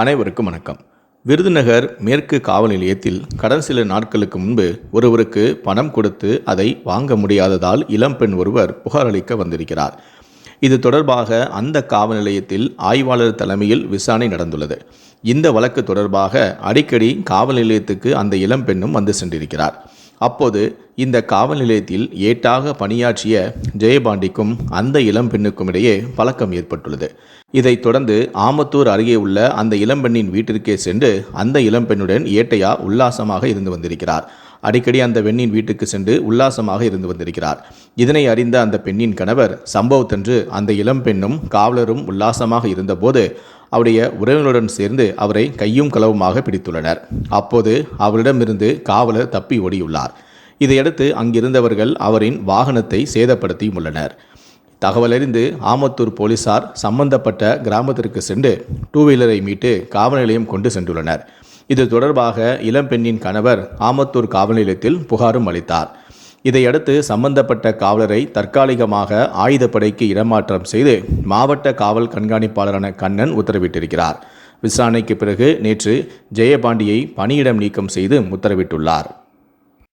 அனைவருக்கும் வணக்கம். விருதுநகர் மேற்கு காவல் நிலையத்தில் கடந்த சில நாட்களுக்கு முன்பு ஒருவருக்கு பணம் கொடுத்து அதை வாங்க முடியாததால் இளம்பெண் ஒருவர் புகாரளிக்க வந்திருக்கிறார். இது தொடர்பாக அந்த காவல் நிலையத்தில் ஆய்வாளர் தலைமையில் விசாரணை நடந்துள்ளது. இந்த வழக்கு தொடர்பாக அடிக்கடி காவல் நிலையத்துக்கு அந்த இளம்பெண்ணும் வந்து சென்றிருக்கிறார். அப்போது இந்த காவல் நிலையத்தில் ஏட்டாக பணியாற்றிய ஜெயபாண்டிக்கும் அந்த இளம்பெண்ணுக்கும் இடையே பழக்கம் ஏற்பட்டுள்ளது. இதைத் தொடர்ந்து ஆமத்தூர் அருகே உள்ள அந்த இளம்பெண்ணின் வீட்டிற்கே சென்று அந்த இளம்பெண்ணுடன் ஏட்டையா உல்லாசமாக இருந்து வந்திருக்கிறார். அடிக்கடி அந்த பெண்ணின் வீட்டுக்கு சென்று உல்லாசமாக இருந்து வந்திருக்கிறார். இதனை அறிந்த அந்த பெண்ணின் கணவர் சம்பவத்தன்று அந்த இளம்பெண்ணும் காவலரும் உல்லாசமாக இருந்தபோது அவருடைய உறவினருடன் சேர்ந்து அவரை கையும் களவுமாக பிடித்துள்ளனர். அப்போது அவரிடமிருந்து காவலர் தப்பி ஓடியுள்ளார். இதையடுத்து அங்கிருந்தவர்கள் அவரின் வாகனத்தை சேதப்படுத்தியும் உள்ளனர். தகவலறிந்து ஆமத்தூர் போலீசார் சம்பந்தப்பட்ட கிராமத்திற்கு சென்று டூ வீலரை மீட்டு காவல் நிலையம் கொண்டு சென்றுள்ளனர். இது தொடர்பாக இளம்பெண்ணின் கணவர் ஆமத்தூர் காவல் நிலையத்தில் புகாரும் அளித்தார். இதையடுத்து சம்பந்தப்பட்ட காவலரை தற்காலிகமாக ஆயுதப்படைக்கு இடமாற்றம் செய்து மாவட்ட காவல் கண்காணிப்பாளரான கண்ணன் உத்தரவிட்டிருக்கிறார். விசாரணைக்கு பிறகு நேற்று ஜெயபாண்டியை பணியிடம் நீக்கம் செய்து உத்தரவிட்டுள்ளார்.